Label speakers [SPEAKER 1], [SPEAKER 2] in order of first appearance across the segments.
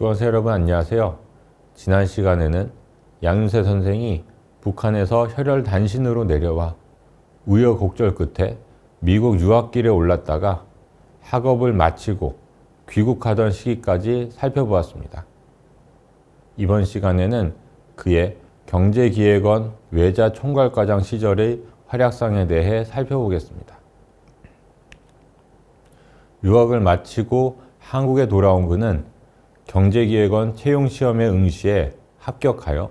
[SPEAKER 1] 수강생 여러분 안녕하세요. 지난 시간에는 양윤세 선생이 북한에서 혈혈 단신으로 내려와 우여곡절 끝에 미국 유학길에 올랐다가 학업을 마치고 귀국하던 시기까지 살펴보았습니다. 이번 시간에는 그의 경제기획원 외자 총괄과장 시절의 활약상에 대해 살펴보겠습니다. 유학을 마치고 한국에 돌아온 그는 경제기획원 채용 시험에 응시해 합격하여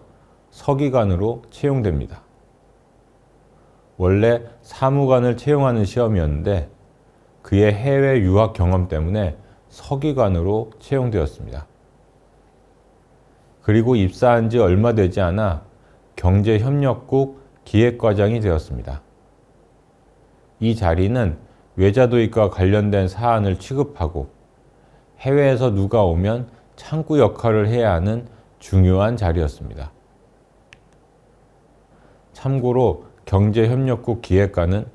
[SPEAKER 1] 서기관으로 채용됩니다. 원래 사무관을 채용하는 시험이었는데 그의 해외 유학 경험 때문에 서기관으로 채용되었습니다. 그리고 입사한 지 얼마 되지 않아 경제협력국 기획과장이 되었습니다. 이 자리는 외자도입과 관련된 사안을 취급하고 해외에서 누가 오면 창구 역할을 해야 하는 중요한 자리였습니다. 참고로 경제협력국 기획관은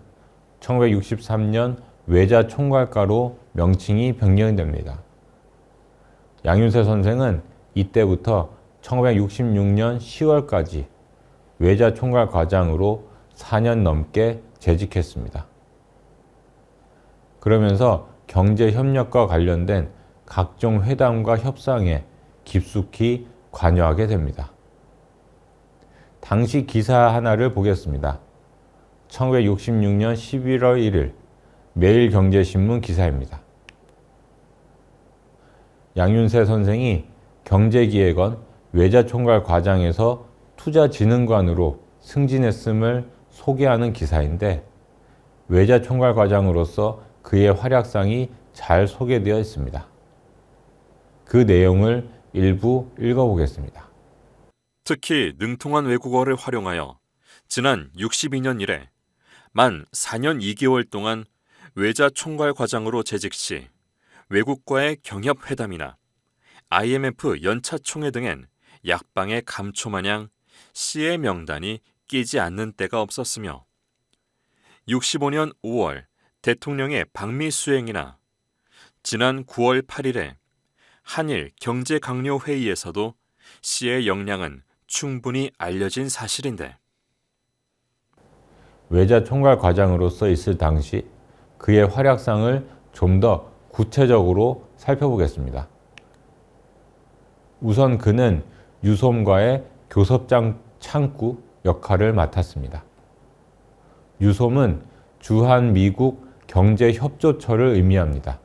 [SPEAKER 1] 1963년 외자 총괄과로 명칭이 변경됩니다. 양윤세 선생은 이때부터 1966년 10월까지 외자 총괄 과장으로 4년 넘게 재직했습니다. 그러면서 경제 협력과 관련된 각종 회담과 협상에 깊숙이 관여하게 됩니다. 당시 기사 하나를 보겠습니다. 1966년 11월 1일 매일경제신문 기사입니다. 양윤세 선생이 경제기획원 외자총괄 과장에서 투자진흥관으로 승진했음을 소개하는 기사인데 외자총괄 과장으로서 그의 활약상이 잘 소개되어 있습니다. 그 내용을 일부 읽어보겠습니다.
[SPEAKER 2] 특히 능통한 외국어를 활용하여 지난 62년 이래 만 4년 2개월 동안 외자 총괄 과장으로 재직 시 외국과의 경협 회담이나 IMF 연차 총회 등엔 약방의 감초 마냥 씨의 명단이 끼지 않는 때가 없었으며 65년 5월 대통령의 방미 수행이나 지난 9월 8일에 한일 경제 강요 회의에서도 씨의 역량은 충분히 알려진 사실인데
[SPEAKER 1] 외자 총괄 과장으로서 있을 당시 그의 활약상을 좀 더 구체적으로 살펴보겠습니다. 우선 그는 유솜과의 교섭장 창구 역할을 맡았습니다. 유솜은 주한 미국 경제협조처를 의미합니다.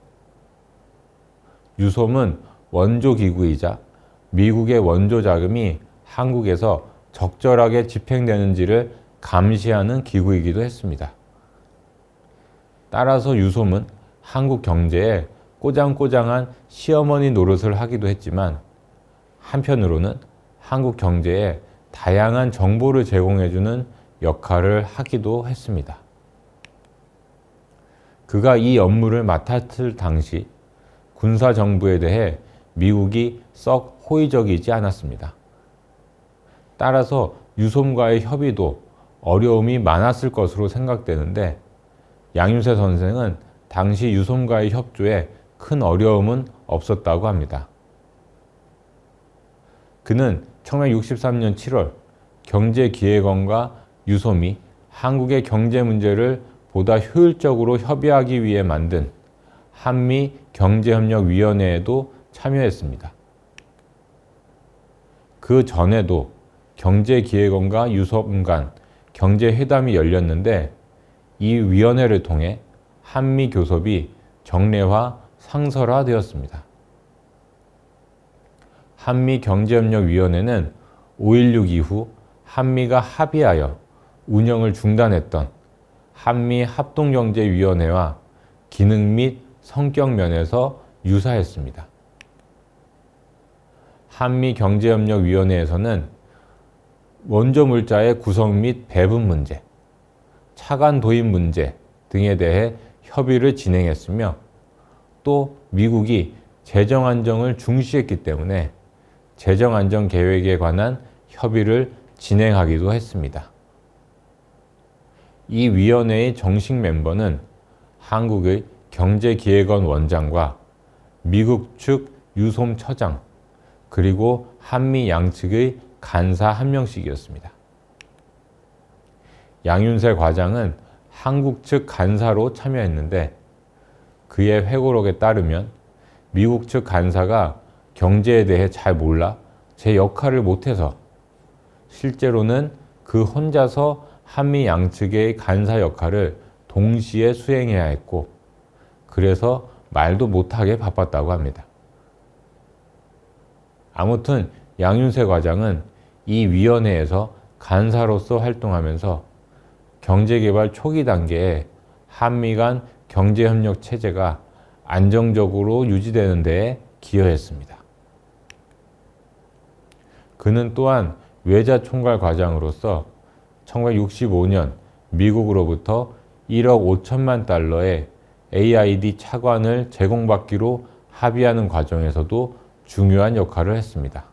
[SPEAKER 1] 유솜은 원조 기구이자 미국의 원조 자금이 한국에서 적절하게 집행되는지를 감시하는 기구이기도 했습니다. 따라서 유솜은 한국 경제에 꼬장꼬장한 시어머니 노릇을 하기도 했지만 한편으로는 한국 경제에 다양한 정보를 제공해주는 역할을 하기도 했습니다. 그가 이 업무를 맡았을 당시 군사정부에 대해 미국이 썩 호의적이지 않았습니다. 따라서 유솜과의 협의도 어려움이 많았을 것으로 생각되는데 양윤세 선생은 당시 유솜과의 협조에 큰 어려움은 없었다고 합니다. 그는 1963년 7월 경제기획원과 유솜이 한국의 경제 문제를 보다 효율적으로 협의하기 위해 만든 한미 경제협력위원회에도 참여했습니다. 그 전에도 경제기획원과 유섭 간 경제회담이 열렸는데 이 위원회를 통해 한미 교섭이 정례화, 상설화되었습니다. 한미 경제협력위원회는 5.16 이후 한미가 합의하여 운영을 중단했던 한미 합동경제위원회와 기능 및 성격 면에서 유사했습니다. 한미 경제협력위원회에서는 원조 물자의 구성 및 배분 문제, 차관 도입 문제 등에 대해 협의를 진행했으며 또 미국이 재정 안정을 중시했기 때문에 재정 안정 계획에 관한 협의를 진행하기도 했습니다. 이 위원회의 정식 멤버는 한국의 경제기획원 원장과 미국 측 유솜 처장, 그리고 한미 양측의 간사 한 명씩이었습니다. 양윤세 과장은 한국 측 간사로 참여했는데 그의 회고록에 따르면 미국 측 간사가 경제에 대해 잘 몰라 제 역할을 못해서 실제로는 그 혼자서 한미 양측의 간사 역할을 동시에 수행해야 했고 그래서 말도 못하게 바빴다고 합니다. 아무튼 양윤세 과장은 이 위원회에서 간사로서 활동하면서 경제개발 초기 단계에 한미 간 경제협력 체제가 안정적으로 유지되는 데에 기여했습니다. 그는 또한 외자 총괄 과장으로서 1965년 미국으로부터 1억 5천만 달러의 AID 차관을 제공받기로 합의하는 과정에서도 중요한 역할을 했습니다.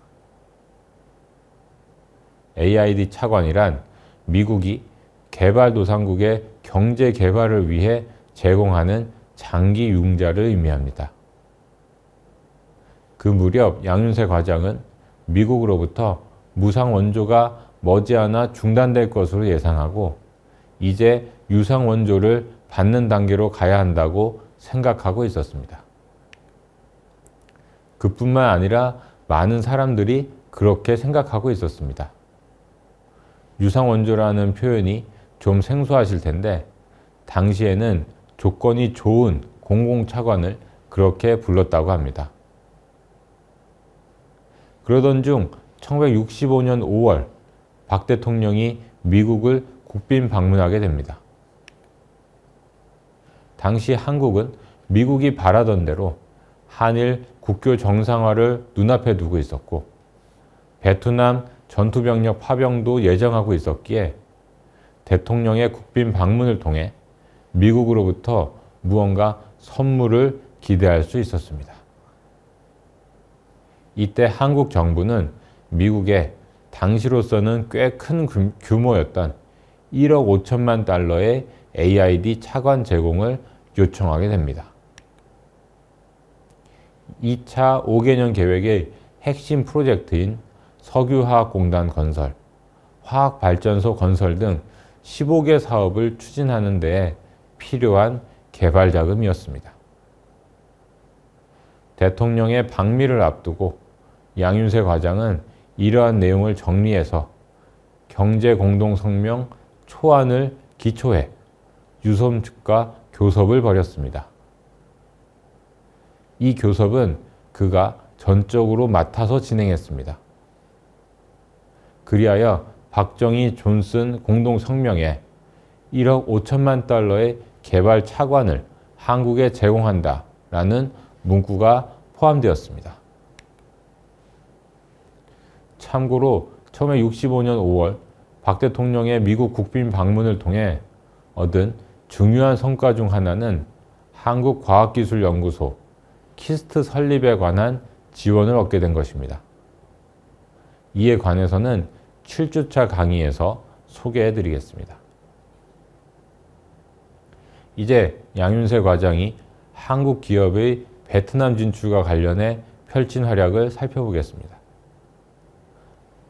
[SPEAKER 1] AID 차관이란 미국이 개발도상국의 경제 개발을 위해 제공하는 장기 융자를 의미합니다. 그 무렵 양윤세 과장은 미국으로부터 무상 원조가 머지않아 중단될 것으로 예상하고 이제 유상 원조를 받는 단계로 가야 한다고 생각하고 있었습니다. 그뿐만 아니라 많은 사람들이 그렇게 생각하고 있었습니다. 유상 원조라는 표현이 좀 생소하실 텐데 당시에는 조건이 좋은 공공차관을 그렇게 불렀다고 합니다. 그러던 중 1965년 5월 박 대통령이 미국을 국빈 방문하게 됩니다. 당시 한국은 미국이 바라던 대로 한일 국교 정상화를 눈앞에 두고 있었고 베트남 전투병력 파병도 예정하고 있었기에 대통령의 국빈 방문을 통해 미국으로부터 무언가 선물을 기대할 수 있었습니다. 이때 한국 정부는 미국에 당시로서는 꽤 큰 규모였던 1억 5천만 달러의 AID 차관 제공을 요청하게 됩니다. 2차 5개년 계획의 핵심 프로젝트인 석유화학공단 건설, 화학발전소 건설 등 15개 사업을 추진하는 데 필요한 개발 자금이었습니다. 대통령의 방미를 앞두고 양윤세 과장은 이러한 내용을 정리해서 경제공동성명 초안을 기초해 유섬 측과 교섭을 벌였습니다. 이 교섭은 그가 전적으로 맡아서 진행했습니다. 그리하여 박정희 존슨 공동 성명에 1억 5천만 달러의 개발 차관을 한국에 제공한다 라는 문구가 포함되었습니다. 참고로 1965년 5월 박 대통령의 미국 국빈 방문을 통해 얻은 중요한 성과 중 하나는 한국과학기술연구소 키스트 설립에 관한 지원을 얻게 된 것입니다. 이에 관해서는 7주차 강의에서 소개해 드리겠습니다. 이제 양윤세 과장이 한국 기업의 베트남 진출과 관련해 펼친 활약을 살펴보겠습니다.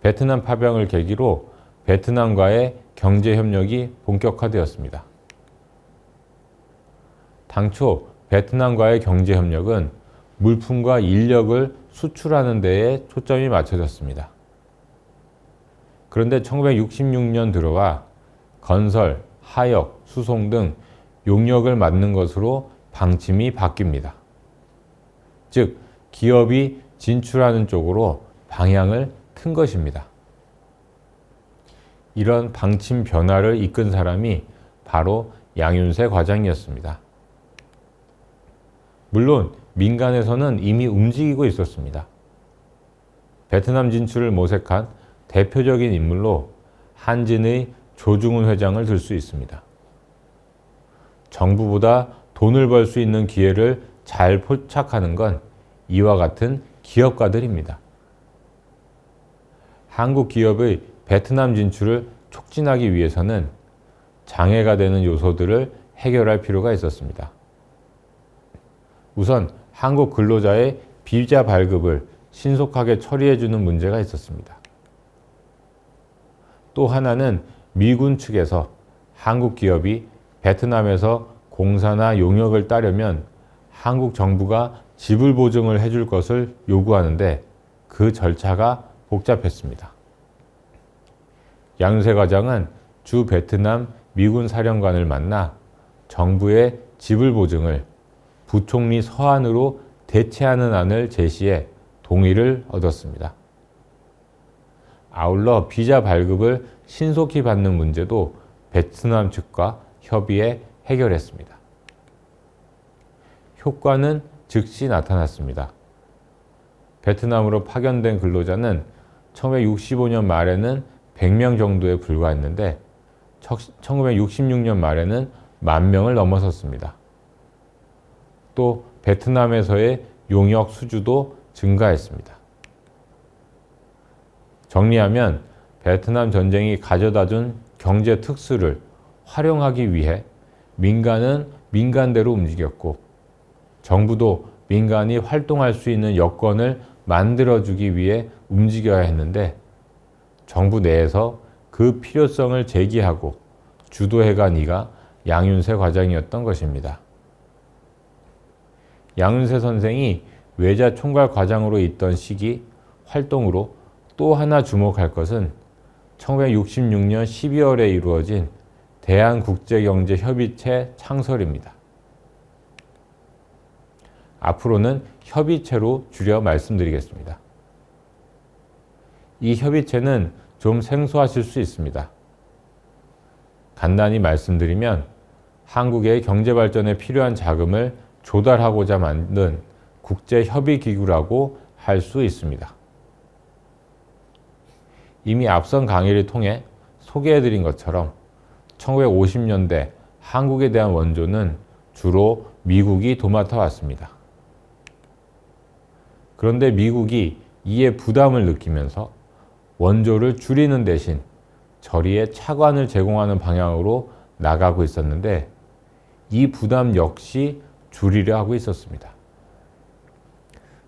[SPEAKER 1] 베트남 파병을 계기로 베트남과의 경제 협력이 본격화되었습니다. 당초 베트남과의 경제 협력은 물품과 인력을 수출하는 데에 초점이 맞춰졌습니다. 그런데 1966년 들어와 건설, 하역, 수송 등 용역을 맡는 것으로 방침이 바뀝니다. 즉, 기업이 진출하는 쪽으로 방향을 튼 것입니다. 이런 방침 변화를 이끈 사람이 바로 양윤세 과장이었습니다. 물론 민간에서는 이미 움직이고 있었습니다. 베트남 진출을 모색한 대표적인 인물로 한진의 조중훈 회장을 들 수 있습니다. 정부보다 돈을 벌 수 있는 기회를 잘 포착하는 건 이와 같은 기업가들입니다. 한국 기업의 베트남 진출을 촉진하기 위해서는 장애가 되는 요소들을 해결할 필요가 있었습니다. 우선 한국 근로자의 비자 발급을 신속하게 처리해주는 문제가 있었습니다. 또 하나는 미군 측에서 한국 기업이 베트남에서 공사나 용역을 따려면 한국 정부가 지불 보증을 해줄 것을 요구하는데 그 절차가 복잡했습니다. 양세 과장은 주 베트남 미군 사령관을 만나 정부의 지불 보증을 부총리 서한으로 대체하는 안을 제시해 동의를 얻었습니다. 아울러 비자 발급을 신속히 받는 문제도 베트남 측과 협의해 해결했습니다. 효과는 즉시 나타났습니다. 베트남으로 파견된 근로자는 1965년 말에는 100명 정도에 불과했는데 1966년 말에는 만 명을 넘어섰습니다. 또 베트남에서의 용역 수주도 증가했습니다. 정리하면 베트남 전쟁이 가져다 준 경제 특수를 활용하기 위해 민간은 민간대로 움직였고 정부도 민간이 활동할 수 있는 여건을 만들어주기 위해 움직여야 했는데 정부 내에서 그 필요성을 제기하고 주도해간 이가 양윤세 과장이었던 것입니다. 양윤세 선생이 외자 총괄 과장으로 있던 시기 활동으로 또 하나 주목할 것은 1966년 12월에 이루어진 대한국제경제협의체 창설입니다. 앞으로는 협의체로 줄여 말씀드리겠습니다. 이 협의체는 좀 생소하실 수 있습니다. 간단히 말씀드리면 한국의 경제 발전에 필요한 자금을 조달하고자 만든 국제협의기구라고 할 수 있습니다. 이미 앞선 강의를 통해 소개해드린 것처럼 1950년대 한국에 대한 원조는 주로 미국이 도맡아 왔습니다. 그런데 미국이 이에 부담을 느끼면서 원조를 줄이는 대신 저리에 차관을 제공하는 방향으로 나가고 있었는데 이 부담 역시 줄이려 하고 있었습니다.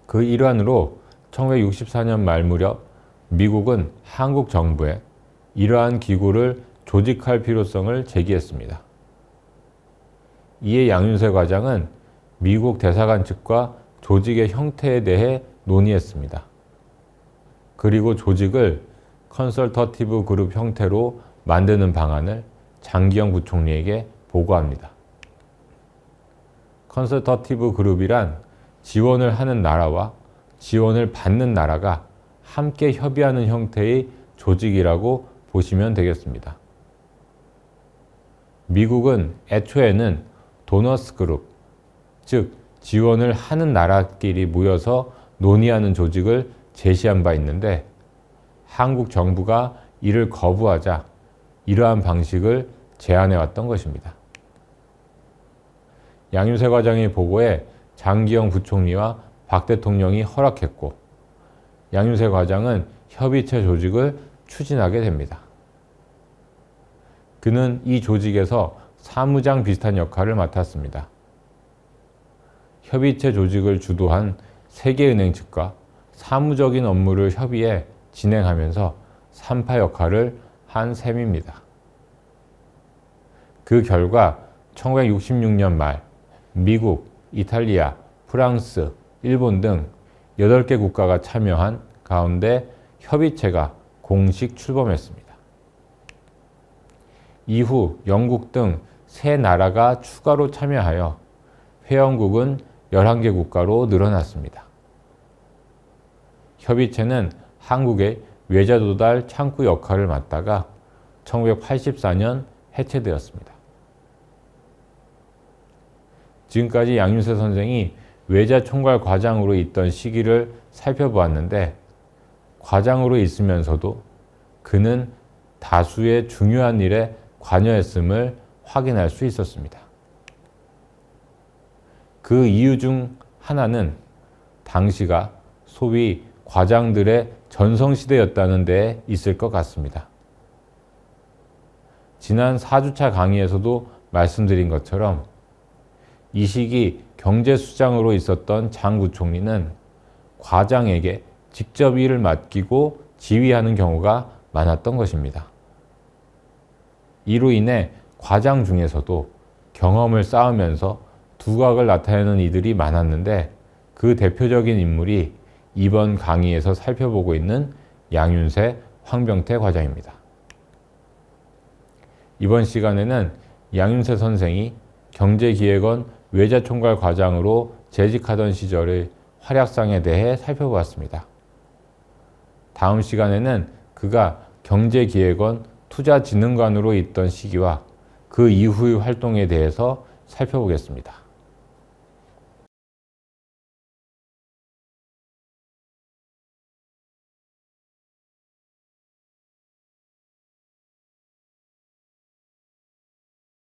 [SPEAKER 1] 그 일환으로 1964년 말 무렵 미국은 한국 정부에 이러한 기구를 조직할 필요성을 제기했습니다. 이에 양윤세 과장은 미국 대사관 측과 조직의 형태에 대해 논의했습니다. 그리고 조직을 컨설터티브 그룹 형태로 만드는 방안을 장기영 부총리에게 보고합니다. 컨설터티브 그룹이란 지원을 하는 나라와 지원을 받는 나라가 함께 협의하는 형태의 조직이라고 보시면 되겠습니다. 미국은 애초에는 도너스 그룹, 즉 지원을 하는 나라끼리 모여서 논의하는 조직을 제시한 바 있는데 한국 정부가 이를 거부하자 이러한 방식을 제안해 왔던 것입니다. 양윤세 과장의 보고에 장기영 부총리와 박 대통령이 허락했고 양윤세 과장은 협의체 조직을 추진하게 됩니다. 그는 이 조직에서 사무장 비슷한 역할을 맡았습니다. 협의체 조직을 주도한 세계은행 측과 사무적인 업무를 협의해 진행하면서 삼파 역할을 한 셈입니다. 그 결과 1966년 말 미국, 이탈리아, 프랑스, 일본 등 8개 국가가 참여한 가운데 협의체가 공식 출범했습니다. 이후 영국 등 세 나라가 추가로 참여하여 회원국은 11개 국가로 늘어났습니다. 협의체는 한국의 외자 도달 창구 역할을 맡다가 1984년 해체되었습니다. 지금까지 양윤세 선생이 외자 총괄 과장으로 있던 시기를 살펴보았는데 과장으로 있으면서도 그는 다수의 중요한 일에 관여했음을 확인할 수 있었습니다. 그 이유 중 하나는 당시가 소위 과장들의 전성시대였다는 데 있을 것 같습니다. 지난 4주차 강의에서도 말씀드린 것처럼 이 시기 경제수장으로 있었던 장 부총리는 과장에게 직접 일을 맡기고 지휘하는 경우가 많았던 것입니다. 이로 인해 과장 중에서도 경험을 쌓으면서 두각을 나타내는 이들이 많았는데 그 대표적인 인물이 이번 강의에서 살펴보고 있는 양윤세, 황병태 과장입니다. 이번 시간에는 양윤세 선생이 경제기획원 외자총괄 과장으로 재직하던 시절의 활약상에 대해 살펴보았습니다. 다음 시간에는 그가 경제기획원 투자진흥관으로 있던 시기와 그 이후의 활동에 대해서 살펴보겠습니다.